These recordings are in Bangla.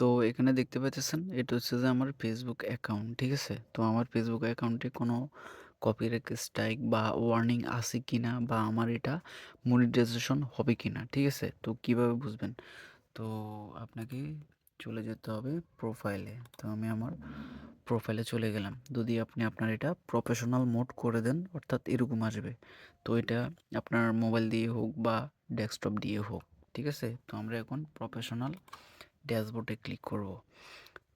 তো এখানে দেখতে পাইতেছেন, এটা হচ্ছে যে আমার ফেসবুক অ্যাকাউন্ট ঠিক আছে? তো আমার ফেসবুক অ্যাকাউন্টে কোনো কপিরাইট স্ট্রাইক বা ওয়ার্নিং আছে কিনা বা আমার এটা মনিটাইজেশন হবে কি না ঠিক আছে? তো কীভাবে বুঝবেন? তো আপনাকে চলে যেতে হবে প্রোফাইলে। তো আমি আমার প্রোফাইলে চলে গেলাম। যদি আপনি আপনার এটা প্রফেশনাল মোড করে দেন, অর্থাৎ এরকম আসবে। তো এটা আপনার মোবাইল দিয়ে হোক বা ডেস্কটপ দিয়ে হোক। ঠিক আছে? তো আমরা এখন প্রফেশনাল ড্যাশবোর্ডে ক্লিক করব।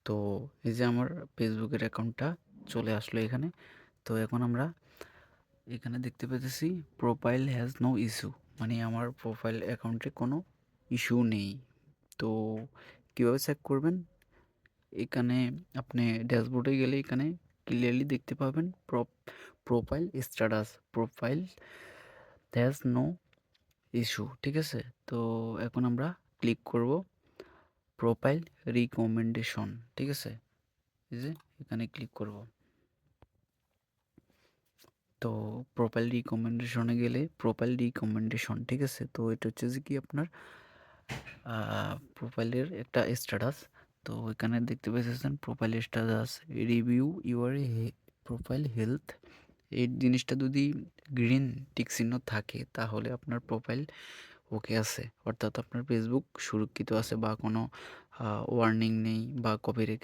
তো এই যে আমার ফেসবুকের অ্যাকাউন্টটা চলে আসলো এখানে। তো এখন আমরা এখানে দেখতে পেতেছি প্রোফাইল হ্যাজ নো ইস্যু মানে আমার প্রোফাইল অ্যাকাউন্টে কোনো ইস্যু নেই। তো কীভাবে চেক করবেন? এখানে আপনি ড্যাশবোর্ডে গেলে এখানে ক্লিয়ারলি দেখতে পাবেন profile status profile has no issue ঠিক আছে? তো এখন আমরা ক্লিক করব প্রোফাইল রিকমেন্ডেশন ঠিক আছে? এই যে এখানে ক্লিক করব। তো প্রোফাইল রিকমেন্ডেশনে গেলে প্রোফাইল রিকমেন্ডেশন ঠিক আছে? তো এটা হচ্ছে যে কি আপনার প্রোফাইলের একটা স্ট্যাটাস তো এখানে দেখতে পাচ্ছেন profile status review your profile health এই জিনিসটা যদি গ্রিন টিক চিহ্ন থাকে, তাহলে আপনার প্রোফাইল ওকে আছে। অর্থাৎ আপনার ফেসবুক সুরক্ষিত আছে বা কোনো ওয়ার্নিং নেই বা কপি কপিরাইট